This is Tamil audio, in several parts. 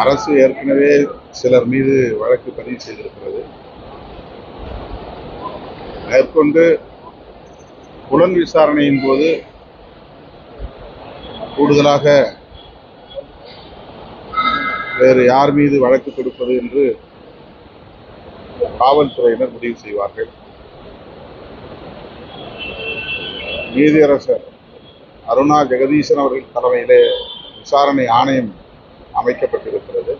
அரசு ஏற்கனவே சிலர் மீது வழக்கு பதிவு செய்திருக்கிறது. மேற்கொண்டு புலன் விசாரணையின் போது கூடுதலாக வேறு யார் மீது வழக்கு கொடுப்பது என்று காவல்துறையினர் முடிவு செய்வார்கள். நீதியரசர் அருணா ஜெகதீசன் அவர்கள் தலைமையிலே விசாரணை ஆணையம் அமைக்கப்பட்டிருக்கிறது.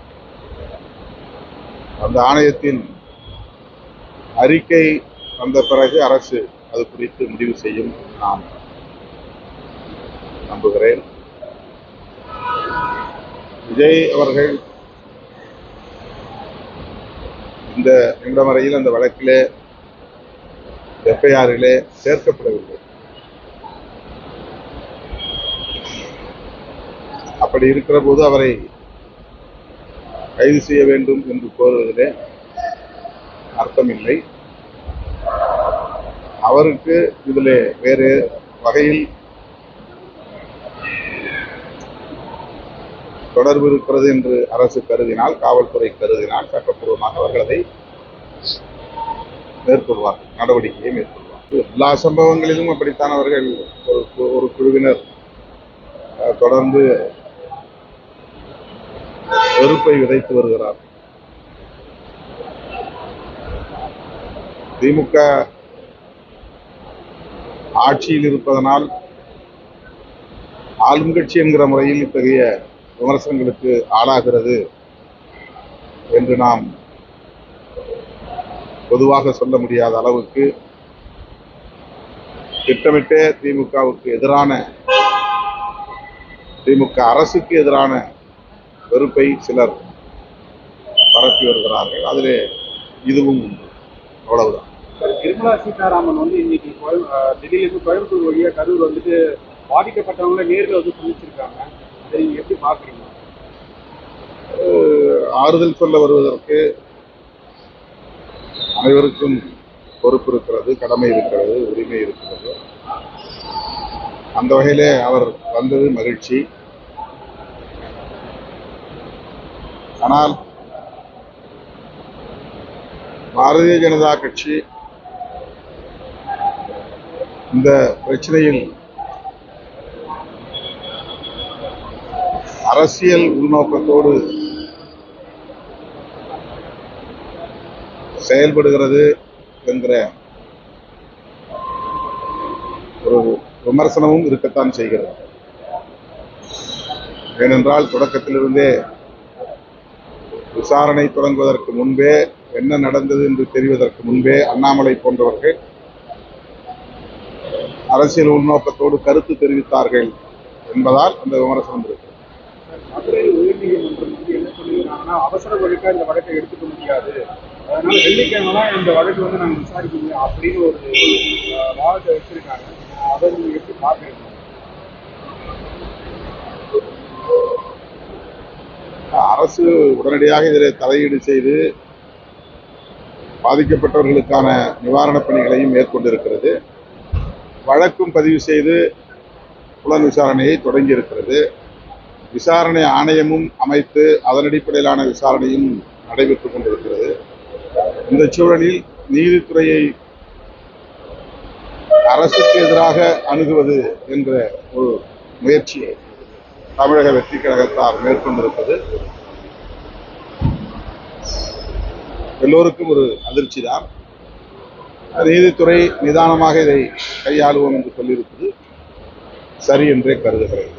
அந்த ஆணையத்தின் அறிக்கை வந்த பிறகு அரசு அது குறித்து முடிவு செய்யும் நான் நம்புகிறேன். விஜய் அவர்கள் இந்த நிமிடம் வரையில் அந்த வழக்கிலே எஃப்ஐஆரிலே சேர்க்கப்படவில்லை. அப்படி இருக்கிற போது அவரை கைது செய்ய வேண்டும் என்று கோருவதிலே அர்த்தமில்லை. அவருக்கு இதில் வேறு வகையில் தொடர்பு இருக்கிறது என்று அரசு கருதினால் காவல்துறை கருதினால் சட்டப்பூர்வமாக அவர்கள் அதை மேற்கொள்வார் நடவடிக்கையை மேற்கொள்வார் எல்லா சம்பவங்களிலும் அப்படித்தான் அவர்கள் ஒரு ஒரு குழுவினர் தொடர்ந்து வெறுப்பை விதைத்து வருகிறார். திமுக ஆட்சியில் இருப்பதனால் ஆளும் கட்சி என்கிற முறையில் இத்தகைய விமர்சனங்களுக்கு ஆளாகிறது என்று நாம் பொதுவாக சொல்ல முடியாத அளவுக்கு திட்டமிட்டே திமுகவுக்கு எதிரான திமுக அரசுக்கு எதிரான வெறுப்பை சிலர் பரப்பி வருகிறார்கள். அதிலே இதுவும் அவ்வளவுதான். நிர்மலா சீதாராமன் வந்து இன்னைக்கு டெல்லியிலிருந்து கோயம்புத்தூர் வழியா கரூர் வந்துட்டு பாதிக்கப்பட்டவங்கள நேர்ல வந்து சந்திச்சிருக்காங்க. அதை நீங்க எப்படி பாக்குறீங்க அஹ் ஆறுதல் சொல்ல வருவதற்கு அனைவருக்கும் பொறுப்பு இருக்கிறது கடமை இருக்கிறது உரிமை இருக்கிறது. அந்த வகையிலே அவர் வந்தது மகிழ்ச்சி. ஆனால் பாரதிய ஜனதா கட்சி இந்த பிரச்சனையில் அரசியல் உள்நோக்கத்தோடு செயல்படுகிறது என்கிற ஒரு விமர்சனமும் இருக்கத்தான் செய்கிறது. ஏனென்றால் தொடக்கத்திலிருந்தே விசாரணை தொடங்குவதற்கு முன்பே என்ன நடந்தது என்று தெரிவதற்கு முன்பே அண்ணாமலை போன்றவர்கள் அரசியல் உள்நோக்கத்தோடு கருத்து தெரிவித்தார்கள் என்பதால் அந்த விமர்சனம் இருக்கு மதுரை உயர்நீதிமன்றம் வந்து என்ன சொல்லியிருக்காங்கன்னா அவசர வழக்கா இந்த வழக்கை எடுத்துக்க முடியாது. அதனால வெள்ளிக்கிழமை தான் இந்த வழக்கு வந்து நாங்க விசாரிக்க முடியும் அப்படின்னு ஒரு வாதத்தை வச்சிருக்காங்க. அதை நீங்க எப்படி பாக்குறீங்க அரசு உடனடியாக இதில் தலையீடு செய்து பாதிக்கப்பட்டவர்களுக்கான நிவாரணப் பணிகளையும் மேற்கொண்டிருக்கிறது. வழக்கும் பதிவு செய்து புலன் விசாரணையை தொடங்கியிருக்கிறது. விசாரணை ஆணையமும் அமைத்து அதன் அடிப்படையிலான விசாரணையும் நடைபெற்றுக் கொண்டிருக்கிறது. இந்த சூழலில் நீதித்துறையை அரசுக்கு எதிராக அணுகுவது என்ற ஒரு முயற்சியை தமிழக வெற்றி கழகத்தார் மேற்கொண்டிருப்பது. எல்லோருக்கும் ஒரு அதிர்ச்சி தான் நீதித்துறை நிதானமாக இதை கையாளுவோம் என்று சொல்லியிருப்பது சரி என்றே கருதுகிறேன்.